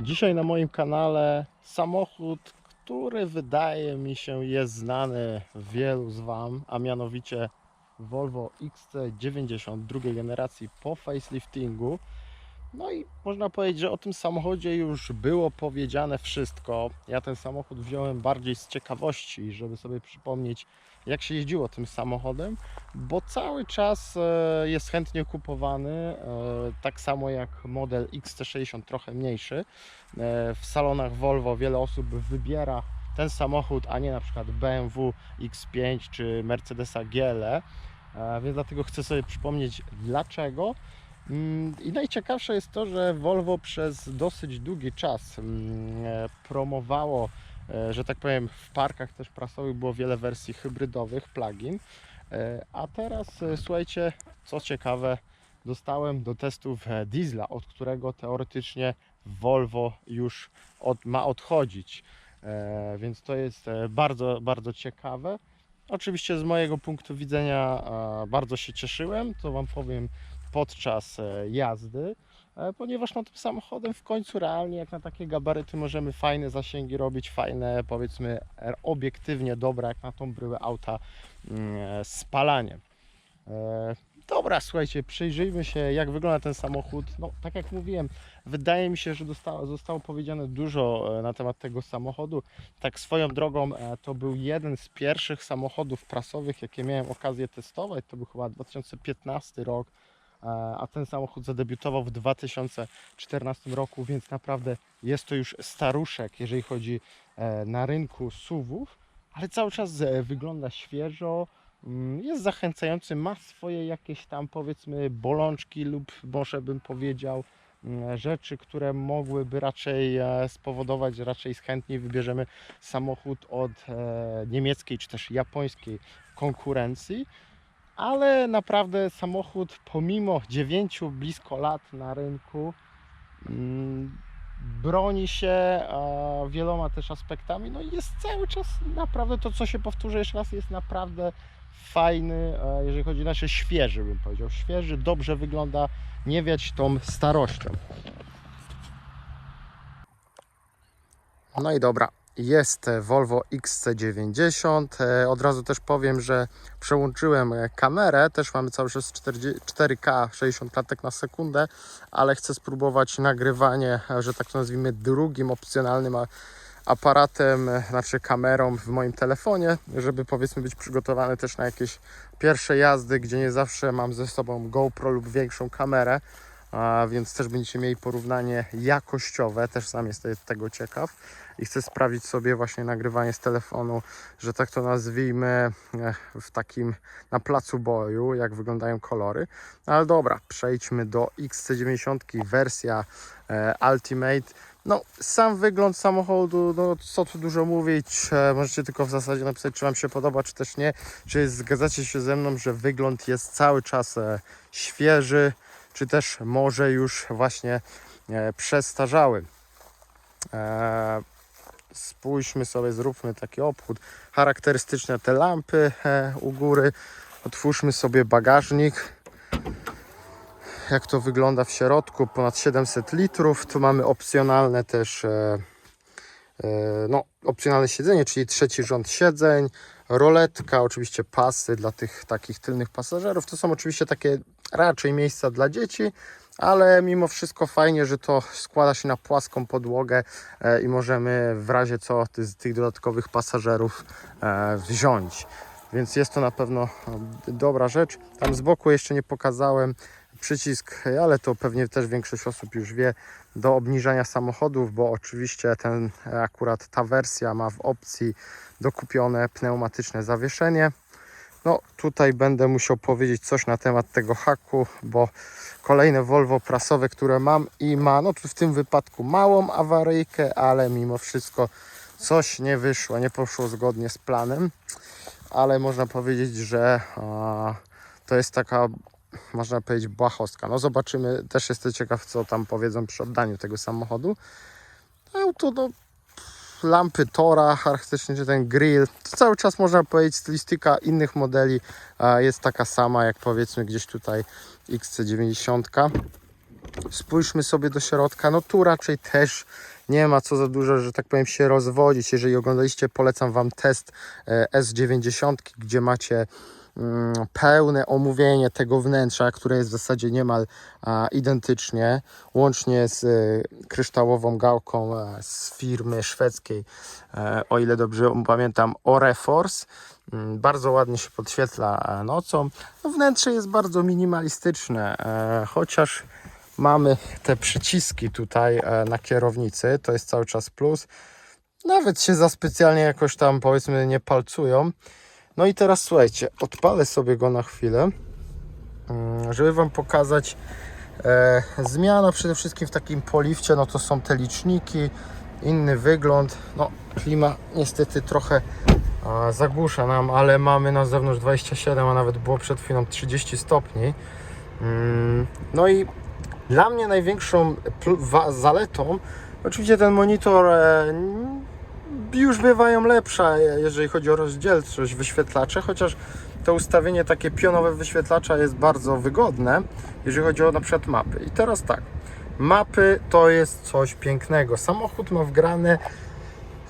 Dzisiaj na moim kanale samochód, który wydaje mi się jest znany wielu z Wam, a mianowicie Volvo XC90 drugiej generacji po faceliftingu. No i można powiedzieć, że o tym samochodzie już było powiedziane wszystko. Ja ten samochód wziąłem bardziej z ciekawości, żeby sobie przypomnieć, jak się jeździło tym samochodem, bo cały czas e, jest chętnie kupowany, e, tak samo jak model XC60, trochę mniejszy. E, W salonach Volvo wiele osób wybiera ten samochód, a nie na przykład BMW X5 czy Mercedesa GLE. Więc dlatego chcę sobie przypomnieć dlaczego. Mm, I najciekawsze jest to, że Volvo przez dosyć długi czas mm, promowało, że tak powiem, w parkach też prasowych było wiele wersji hybrydowych, plug-in. E, A teraz, e, słuchajcie, co ciekawe, dostałem do testów e, diesla, od którego teoretycznie Volvo już od, ma odchodzić. E, Więc to jest e, bardzo, bardzo ciekawe. Oczywiście z mojego punktu widzenia e, bardzo się cieszyłem, to Wam powiem podczas e, jazdy, e, ponieważ no, tym samochodem w końcu realnie jak na takie gabaryty możemy fajne zasięgi robić, fajne powiedzmy e, obiektywnie dobre jak na tą bryłę auta mm, e, spalanie. E, Dobra, słuchajcie, przyjrzyjmy się jak wygląda ten samochód. No, tak jak mówiłem, wydaje mi się, że zostało, powiedziane dużo e, na temat tego samochodu. Tak swoją drogą, e, to był jeden z pierwszych samochodów prasowych, jakie miałem okazję testować. To był chyba 2015 rok, e, a ten samochód zadebiutował w 2014 roku, więc naprawdę jest to już staruszek, jeżeli chodzi e, na rynku SUVów, ale cały czas e, wygląda świeżo. mm, Jest zachęcający, ma swoje jakieś tam powiedzmy bolączki lub może bym powiedział mm, rzeczy, które mogłyby raczej e, spowodować, raczej chętniej wybierzemy samochód od e, niemieckiej czy też japońskiej konkurencji. Ale naprawdę samochód pomimo 9 blisko lat na rynku mm, broni się wieloma też aspektami. No i jest cały czas naprawdę to, co się powtórzę jeszcze raz, jest naprawdę fajny, jeżeli chodzi o nasze świeży, bym powiedział. Świeży, dobrze wygląda, nie wiać tą starością. No i dobra, jest Volvo XC90. E, Od razu też powiem, że przełączyłem e, kamerę. Też mamy cały czas 40 4K 60 klatek na sekundę, ale chcę spróbować nagrywanie, e, że tak to nazwijmy, drugim opcjonalnym aparatem, znaczy kamerą w moim telefonie, żeby powiedzmy być przygotowany też na jakieś pierwsze jazdy, gdzie nie zawsze mam ze sobą GoPro lub większą kamerę. Więc też będziecie mieli porównanie jakościowe, też sam jestem tego ciekaw i chcę sprawdzić sobie właśnie nagrywanie z telefonu, że tak to nazwijmy e, w takim na placu boju, jak wyglądają kolory. No ale dobra, przejdźmy do XC90 wersja e, Ultimate. No, sam wygląd samochodu, no co tu dużo mówić, e, możecie tylko w zasadzie napisać, czy Wam się podoba, czy też nie. Czy zgadzacie się ze mną, że wygląd jest cały czas świeży, czy też może już właśnie przestarzały. Spójrzmy sobie, zróbmy taki obchód. Charakterystyczne te lampy e, u góry. Otwórzmy sobie bagażnik. Jak to wygląda w środku? Ponad 700 litrów. Tu mamy opcjonalne też e, e, no, opcjonalne siedzenie, czyli trzeci rząd siedzeń, roletka, oczywiście pasy dla tych takich tylnych pasażerów. To są oczywiście takie raczej miejsca dla dzieci, ale mimo wszystko fajnie, że to składa się na płaską podłogę e, i możemy w razie co z tych dodatkowych pasażerów e, wziąć. Więc jest to na pewno e, dobra rzecz. Tam z boku jeszcze nie pokazałem przycisk, ale to pewnie też większość osób już wie, do obniżania samochodów, bo oczywiście ten akurat ta wersja ma w opcji dokupione pneumatyczne zawieszenie. No tutaj będę musiał powiedzieć coś na temat tego haku, bo kolejne Volvo prasowe, które mam i ma, no w tym wypadku małą awaryjkę, ale mimo wszystko coś nie wyszło, nie poszło zgodnie z planem, ale można powiedzieć, że a, to jest taka, można powiedzieć, błahostka. No zobaczymy, też jestem ciekaw, co tam powiedzą przy oddaniu tego samochodu. Auto, no lampy Tora, charakterystycznie ten grill. To cały czas można powiedzieć stylistyka innych modeli jest taka sama jak powiedzmy gdzieś tutaj XC90. spójrzmy sobie do środka. No tu raczej też nie ma co za dużo, że tak powiem, się rozwodzić. Jeżeli oglądaliście, polecam Wam test e, S90, gdzie macie pełne omówienie tego wnętrza, które jest w zasadzie niemal identycznie, łącznie z e, kryształową gałką e, z firmy szwedzkiej, e, o ile dobrze pamiętam, Oreforce. Mm, Bardzo ładnie się podświetla nocą. No, wnętrze jest bardzo minimalistyczne, chociaż mamy te przyciski tutaj na kierownicy, to jest cały czas plus. Nawet się za specjalnie jakoś tam powiedzmy nie palcują. No i teraz słuchajcie, odpalę sobie go na chwilę, mm, żeby Wam pokazać e, przede wszystkim w takim polifcie, no to są te liczniki, inny wygląd, no klima niestety trochę a, zagłusza nam, ale mamy na zewnątrz 27, a nawet było przed chwilą 30 stopni. Mm, No i dla mnie największą zaletą, oczywiście ten monitor e, już bywają lepsze, jeżeli chodzi o rozdzielczość wyświetlacze, chociaż to ustawienie takie pionowe wyświetlacza jest bardzo wygodne, jeżeli chodzi o na przykład mapy. I teraz tak, mapy to jest coś pięknego. Samochód ma wgrane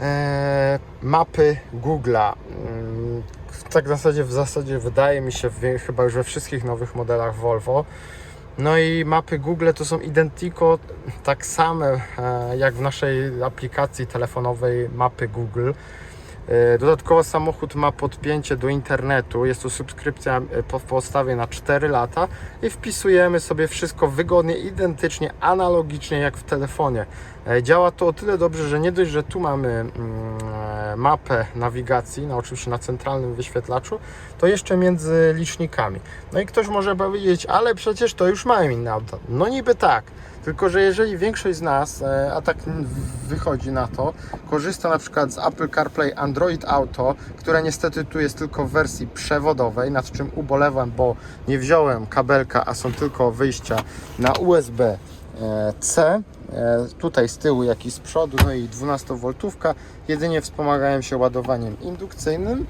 e, mapy Google'a. Mm, Tak w zasadzie, w zasadzie wydaje mi się, wie- chyba już we wszystkich nowych modelach Volvo. No i mapy Google to są identico tak same e, jak w naszej aplikacji telefonowej mapy Google. E, Dodatkowo samochód ma podpięcie do internetu. Jest to subskrypcja e, po podstawie na 4 lata i wpisujemy sobie wszystko wygodnie, identycznie, analogicznie jak w telefonie. E, Działa to o tyle dobrze, że nie dość, że tu mamy mm, mapę nawigacji, no oczywiście na centralnym wyświetlaczu, to jeszcze między licznikami. No i ktoś może powiedzieć, ale przecież to już mają inne auta. No niby tak, tylko że jeżeli większość z nas, e, a tak wychodzi na to, korzysta na przykład z Apple CarPlay Android Auto, które niestety tu jest tylko w wersji przewodowej, nad czym ubolewam, bo nie wziąłem kabelka, a są tylko wyjścia na USB e, C. E, Tutaj z tyłu, jak i z przodu, no i 12V, jedynie wspomagają się ładowaniem indukcyjnym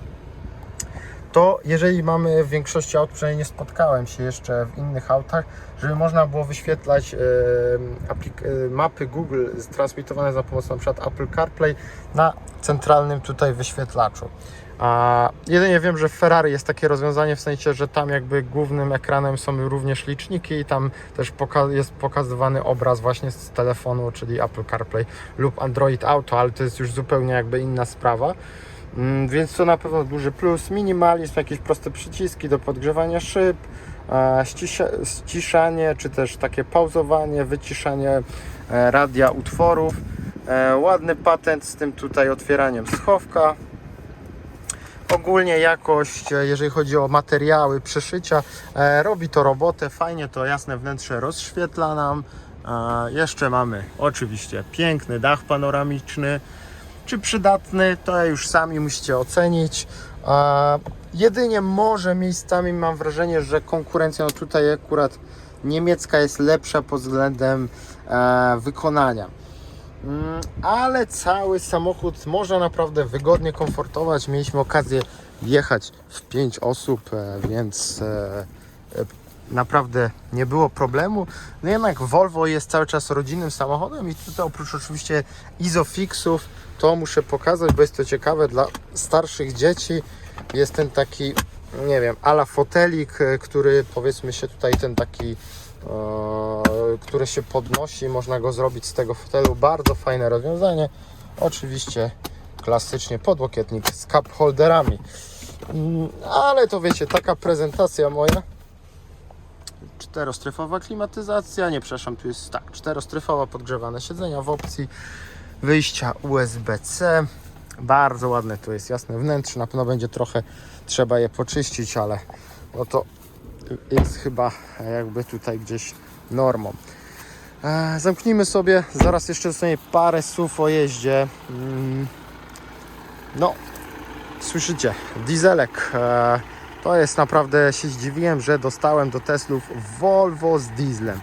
to jeżeli mamy w większości aut, przynajmniej nie spotkałem się jeszcze w innych autach, żeby można było wyświetlać e, mapy Google transmitowane za pomocą przykład Apple CarPlay na centralnym tutaj wyświetlaczu. A jedynie wiem, że w Ferrari jest takie rozwiązanie w sensie, że tam jakby głównym ekranem są również liczniki i tam też poka- jest pokazywany obraz właśnie z telefonu, czyli Apple CarPlay lub Android Auto, ale to jest już zupełnie jakby inna sprawa. Mm, Więc to na pewno duży plus. Minimalizm, jakieś proste przyciski do podgrzewania szyb, ścisia- ściszanie, czy też takie pauzowanie, wyciszanie e, radia utworów. E, Ładny patent z tym tutaj otwieraniem schowka. Ogólnie jakość, e, jeżeli chodzi o materiały, przeszycia, robi to robotę, fajnie to jasne wnętrze rozświetla nam. Jeszcze mamy oczywiście piękny dach panoramiczny. Czy przydatny, to już sami musicie ocenić. Jedynie może miejscami mam wrażenie, że konkurencja no tutaj akurat niemiecka jest lepsza pod względem e, wykonania. Mm, Ale cały samochód można naprawdę wygodnie komfortować. Mieliśmy okazję jechać w 5 osób, e, więc e, naprawdę nie było problemu. No jednak Volvo jest cały czas rodzinnym samochodem i tutaj oprócz oczywiście Isofixów, to muszę pokazać, bo jest to ciekawe dla starszych dzieci. Jest ten taki, nie wiem, ala fotelik, e, który powiedzmy się tutaj ten taki, e, który się podnosi, można go zrobić z tego fotelu. Bardzo fajne rozwiązanie. Oczywiście klasycznie podłokietnik z cup holderami. Mm, Ale to wiecie, taka prezentacja moja. Czterostrefowa klimatyzacja, nie przepraszam, tu jest tak, czterostrefowa podgrzewane siedzenia w opcji wyjścia USB-C. Bardzo ładne tu jest jasne wnętrze, na pewno będzie trochę trzeba je poczyścić, ale no to jest chyba jakby tutaj gdzieś normą. E, zamknijmy sobie, zaraz jeszcze zostanie parę słów o jeździe. Mm, No, słyszycie, dieselek. E, to jest naprawdę, się zdziwiłem, że dostałem do Teslów Volvo z dieslem.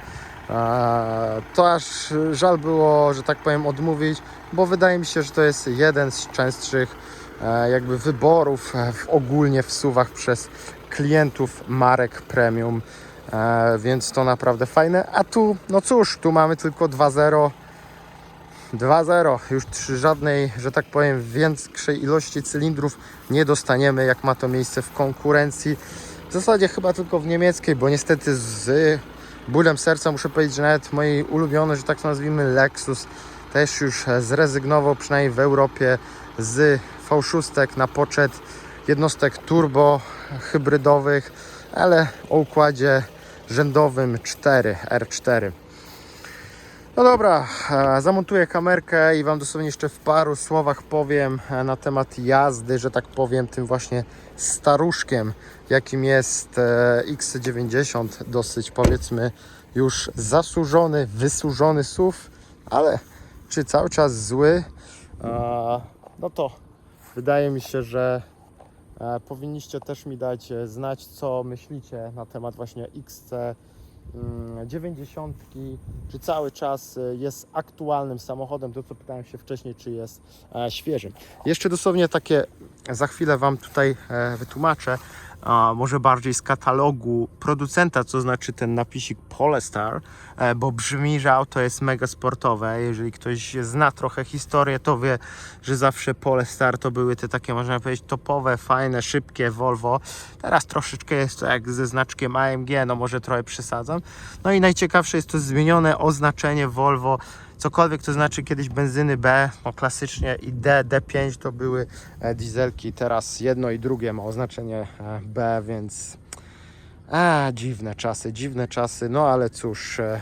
To aż żal było, że tak powiem, odmówić, bo wydaje mi się, że to jest jeden z częstszych e, jakby wyborów w, ogólnie w suwach przez klientów marek premium. e, więc to naprawdę fajne. A tu, no cóż, tu mamy tylko 2.0. 2.0, już przy żadnej, że tak powiem, większej ilości cylindrów nie dostaniemy, jak ma to miejsce w konkurencji. W zasadzie chyba tylko w niemieckiej, bo niestety z bólem serca muszę powiedzieć, że nawet mój ulubiony, że tak to nazwijmy, Lexus też już zrezygnował, przynajmniej w Europie, z V6 na poczet jednostek turbo hybrydowych, ale o układzie rzędowym 4, R4. No dobra, e, zamontuję kamerkę i Wam dosłownie jeszcze w paru słowach powiem e, na temat jazdy, że tak powiem, tym właśnie staruszkiem, jakim jest e, X90, dosyć powiedzmy już zasłużony, wysłużony SUV, ale czy cały czas zły? No to wydaje mi się, że powinniście też mi dać znać, co myślicie na temat właśnie XC. Mm, dziewięćdziesiątki, czy cały czas e, jest aktualnym samochodem, to co pytałem się wcześniej, czy jest e, świeżym. Jeszcze dosłownie takie, za chwilę Wam tutaj e, wytłumaczę, a może bardziej z katalogu producenta, co znaczy ten napisik Polestar, e, bo brzmi, że auto jest mega sportowe. Jeżeli ktoś zna trochę historię, to wie, że zawsze Polestar to były te takie, można powiedzieć, topowe, fajne, szybkie Volvo. Teraz troszeczkę jest to jak ze znaczkiem AMG, no może trochę przesadzam. No i najciekawsze jest to zmienione oznaczenie Volvo cokolwiek to znaczy kiedyś benzyny B, no klasycznie i D, D5 to były e, dieselki, teraz jedno i drugie ma oznaczenie e, B, więc a, dziwne czasy, dziwne czasy, no ale cóż, e,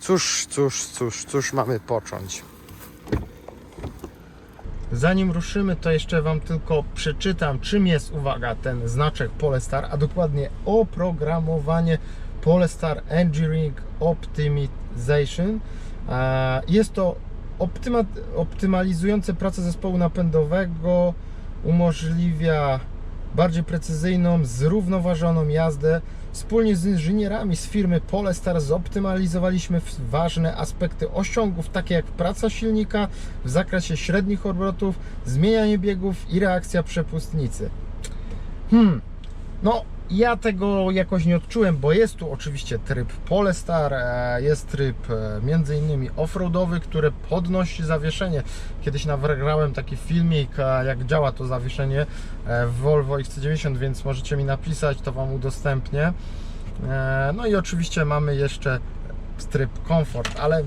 cóż, cóż, cóż, cóż mamy począć. Zanim ruszymy, to jeszcze Wam tylko przeczytam, czym jest, uwaga, ten znaczek Polestar, a dokładnie oprogramowanie Polestar Engineering Optimization. E, Jest to optyma, optymalizujące pracę zespołu napędowego, umożliwia bardziej precyzyjną, zrównoważoną jazdę. Wspólnie z inżynierami z firmy Polestar zoptymalizowaliśmy ważne aspekty osiągów, takie jak praca silnika w zakresie średnich obrotów, zmienianie biegów i reakcja przepustnicy. Hmm, no ja tego jakoś nie odczułem, bo jest tu oczywiście tryb Polestar, e, jest tryb e, innymi offroadowy, który podnosi zawieszenie. Kiedyś nagrałem taki filmik, e, jak działa to zawieszenie w Volvo XC90, więc możecie mi napisać, to Wam udostępnię. No i oczywiście mamy jeszcze tryb komfort, ale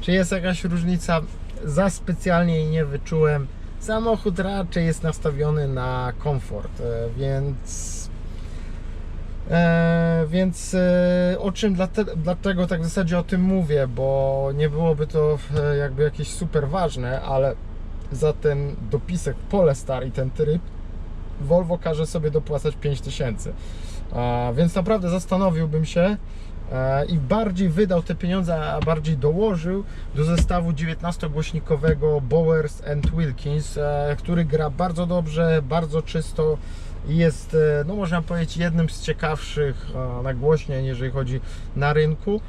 czy jest jakaś różnica? Za specjalnie jej nie wyczułem. Samochód raczej jest nastawiony na komfort, więc E, więc e, o czym dlaczego tak w zasadzie o tym mówię, bo nie byłoby to e, jakby jakieś super ważne, ale za ten dopisek Polestar i ten tryb Volvo każe sobie dopłacać 5000. E, więc naprawdę zastanowiłbym się e, i bardziej wydał te pieniądze, a bardziej dołożył do zestawu 19-głośnikowego Bowers and Wilkins, e, który gra bardzo dobrze, bardzo czysto i jest, e, no można powiedzieć, jednym z ciekawszych e, nagłośnień, jeżeli chodzi na rynku.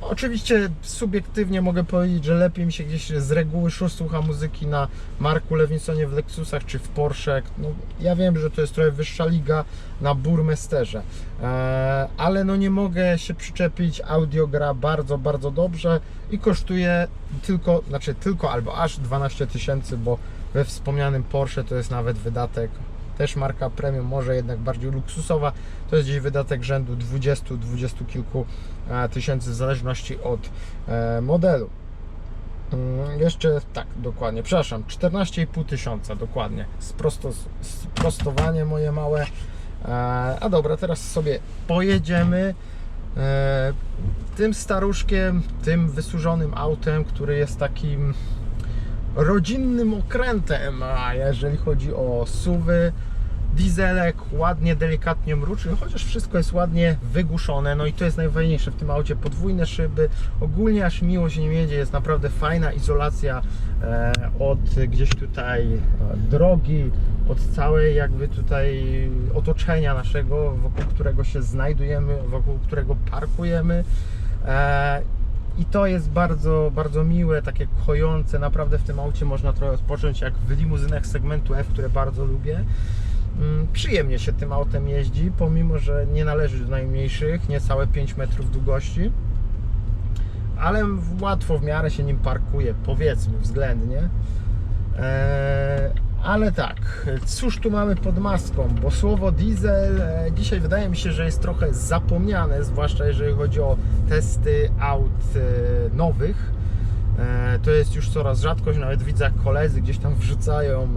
Oczywiście subiektywnie mogę powiedzieć, że lepiej mi się gdzieś z reguły słucha muzyki na Marku Levinsonie w Lexusach czy w Porsche. No, ja wiem, że to jest trochę wyższa liga na Burmesterze, e, ale no nie mogę się przyczepić. Audio gra bardzo, bardzo dobrze i kosztuje tylko, znaczy tylko albo aż 12 tysięcy, bo we wspomnianym Porsche to jest nawet wydatek też marka premium, może jednak bardziej luksusowa, to jest gdzieś wydatek rzędu 20, 20 kilku e, tysięcy w zależności od e, modelu. Mm, Jeszcze tak, dokładnie, przepraszam, 14,5 tysiąca dokładnie. Sprosto, sprostowanie moje małe. E, A dobra, teraz sobie pojedziemy tym staruszkiem, tym wysłużonym autem, który jest takim rodzinnym okrętem, a jeżeli chodzi o suwy, dieselek ładnie, delikatnie mruczy, chociaż wszystko jest ładnie wygłuszone, no i to jest najfajniejsze w tym aucie, podwójne szyby, ogólnie aż miło się nie jedzie, jest naprawdę fajna izolacja e, od gdzieś tutaj e, drogi, od całej jakby tutaj otoczenia naszego, wokół którego się znajdujemy, wokół którego parkujemy. I to jest bardzo, bardzo miłe, takie kojące. Naprawdę w tym aucie można trochę odpocząć, jak w limuzynach segmentu F, które bardzo lubię. Mm, Przyjemnie się tym autem jeździ, pomimo że nie należy do najmniejszych, niecałe 5 metrów długości, ale łatwo w miarę się nim parkuje, powiedzmy względnie. Eee, ale tak, cóż tu mamy pod maską? Bo słowo diesel e, dzisiaj wydaje mi się, że jest trochę zapomniane, zwłaszcza jeżeli chodzi o testy aut e, nowych. E, To jest już coraz rzadkość, nawet widzę jak koledzy gdzieś tam wrzucają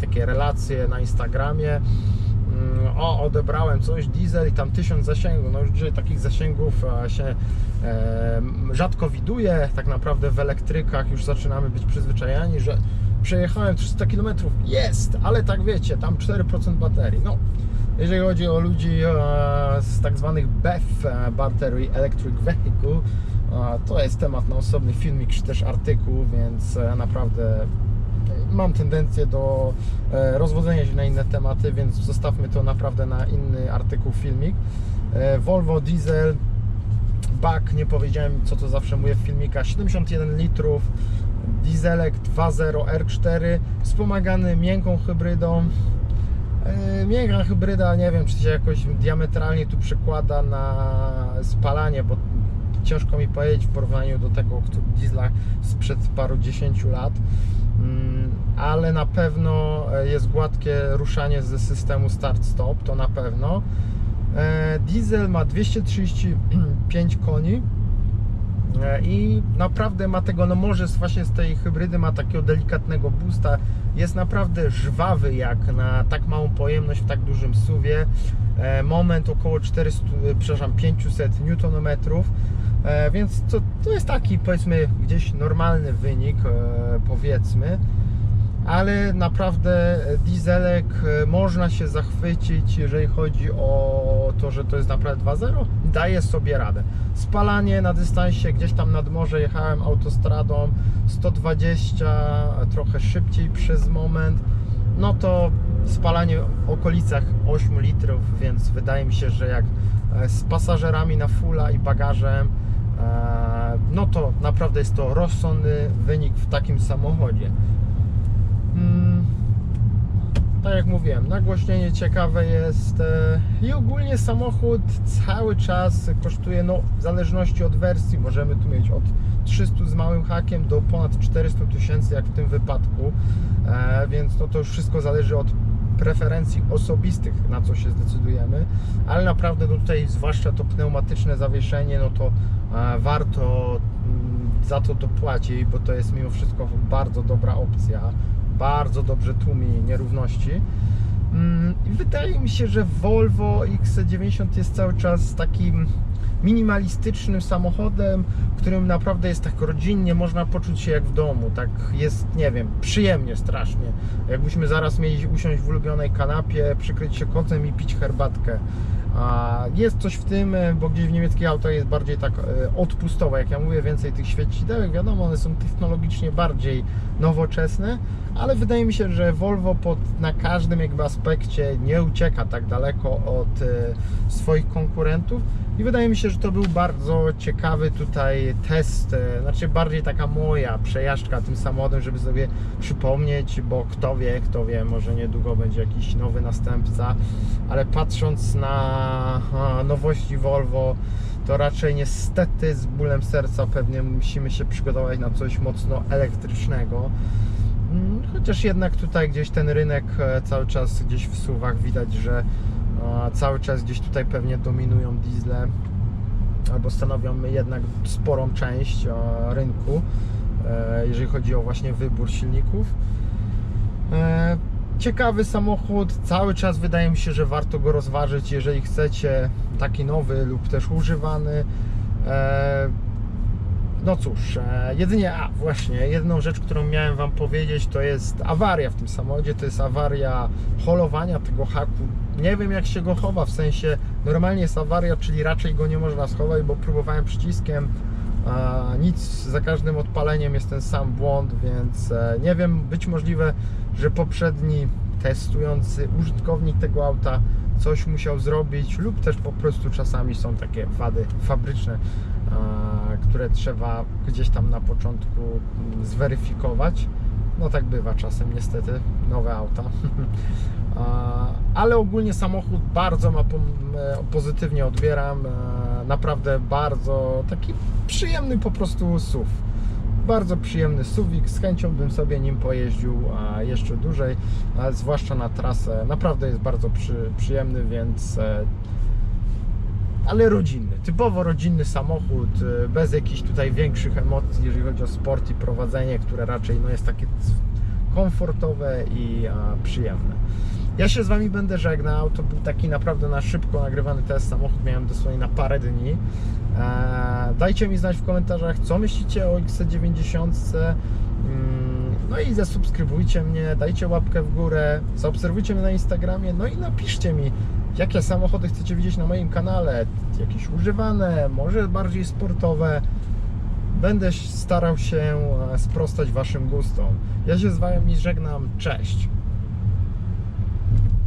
takie relacje na Instagramie. Mm, O, odebrałem coś, diesel i tam tysiąc zasięgów. No już dzisiaj takich zasięgów się rzadko widuje. Tak naprawdę w elektrykach już zaczynamy być przyzwyczajeni, że przejechałem 300 km, jest, ale tak wiecie, tam 4% baterii. No, jeżeli chodzi o ludzi e, z tak zwanych BEV, Battery Electric Vehicle, e, to jest temat na osobny filmik czy też artykuł, więc e, naprawdę mam tendencję do rozwodzenia się na inne tematy, więc zostawmy to naprawdę na inny artykuł, filmik. Volvo Diesel, bak, nie powiedziałem co to zawsze mówię w filmikach, 71 litrów, dieselek 2.0 R4, wspomagany miękką hybrydą. E, Miękka hybryda, nie wiem, czy się jakoś diametralnie tu przekłada na spalanie, bo ciężko mi powiedzieć w porównaniu do tego diesla sprzed paru dziesięciu lat. Mm, Ale na pewno e, jest gładkie ruszanie ze systemu start-stop, to na pewno. E, Diesel ma 235 koni i naprawdę ma tego, no może właśnie z tej hybrydy ma takiego delikatnego boosta, jest naprawdę żwawy jak na tak małą pojemność w tak dużym suwie, E, moment około 400, e, przepraszam 500 Nm, E, więc to, to jest taki powiedzmy gdzieś normalny wynik e, powiedzmy, ale naprawdę dieselek e, można się zachwycić, jeżeli chodzi o to, że to jest naprawdę 2.0, daje sobie radę. Spalanie na dystansie, gdzieś tam nad morze jechałem autostradą 120, trochę szybciej przez moment, no to spalanie w okolicach 8 litrów, więc wydaje mi się, że jak e, z pasażerami na fulla i bagażem, e, no to naprawdę jest to rozsądny wynik w takim samochodzie. Mm, tak jak mówiłem, nagłośnienie ciekawe jest e, i ogólnie samochód cały czas kosztuje, no w zależności od wersji, możemy tu mieć od 300 z małym hakiem do ponad 400 tysięcy, jak w tym wypadku, e, więc no to już wszystko zależy od preferencji osobistych, na co się zdecydujemy, ale naprawdę no tutaj, zwłaszcza to pneumatyczne zawieszenie, no to e, warto mm, za to dopłacić, bo to jest mimo wszystko bardzo dobra opcja, bardzo dobrze tłumi nierówności. Mm, I wydaje mi się, że Volvo XC90 jest cały czas takim minimalistycznym samochodem, którym naprawdę jest tak rodzinnie, można poczuć się jak w domu, tak jest, nie wiem, przyjemnie strasznie. Jakbyśmy zaraz mieli usiąść w ulubionej kanapie, przykryć się kocem i pić herbatkę. A jest coś w tym, e, bo gdzieś w niemieckich autach jest bardziej tak e, odpustowe, jak ja mówię, więcej tych świecidełek, wiadomo, one są technologicznie bardziej nowoczesne, ale wydaje mi się, że Volvo pod, na każdym jakby aspekcie nie ucieka tak daleko od e, swoich konkurentów. I wydaje mi się, że to był bardzo ciekawy tutaj test, znaczy bardziej taka moja przejażdżka tym samochodem, żeby sobie przypomnieć, bo kto wie, kto wie, może niedługo będzie jakiś nowy następca, ale patrząc na a, nowości Volvo, to raczej niestety z bólem serca pewnie musimy się przygotować na coś mocno elektrycznego. Mm, Chociaż jednak tutaj gdzieś ten rynek e, cały czas gdzieś w suwach widać, że cały czas gdzieś tutaj pewnie dominują diesle albo stanowią jednak sporą część e, rynku, e, jeżeli chodzi o właśnie wybór silników. Ciekawy samochód, cały czas wydaje mi się, że warto go rozważyć, jeżeli chcecie taki nowy lub też używany. E, No cóż, e, jedynie, a właśnie, jedną rzecz, którą miałem Wam powiedzieć, to jest awaria w tym samochodzie, to jest awaria holowania tego haku. Nie wiem jak się go chowa, w sensie normalnie jest awaria, czyli raczej go nie można schować, bo próbowałem przyciskiem, nic, za każdym odpaleniem jest ten sam błąd, więc e, nie wiem, być możliwe, że poprzedni testujący użytkownik tego auta coś musiał zrobić lub też po prostu czasami są takie wady fabryczne, e, które trzeba gdzieś tam na początku mm, zweryfikować. No tak bywa czasem niestety, nowe auta. Ale ogólnie samochód bardzo ma e, pozytywnie odbieram. E, Naprawdę bardzo taki przyjemny po prostu SUV. Bardzo przyjemny SUVik, z chęcią bym sobie nim pojeździł a jeszcze dłużej, zwłaszcza na trasę. Naprawdę jest bardzo przy, przyjemny, więc e, ale rodzinny, typowo rodzinny samochód, y, bez jakichś tutaj większych emocji, jeżeli chodzi o sport i prowadzenie, które raczej no, jest takie komfortowe i a, przyjemne. Ja się z Wami będę żegnał, to był taki naprawdę na szybko nagrywany test, samochód miałem dosłownie na parę dni. Eee, dajcie mi znać w komentarzach, co myślicie o XC90. Mm, No i zasubskrybujcie mnie, dajcie łapkę w górę, zaobserwujcie mnie na Instagramie, no i napiszcie mi, jakie samochody chcecie widzieć na moim kanale, jakieś używane, może bardziej sportowe. Będę starał się e, sprostać Waszym gustom. Ja się z Wami żegnam, cześć!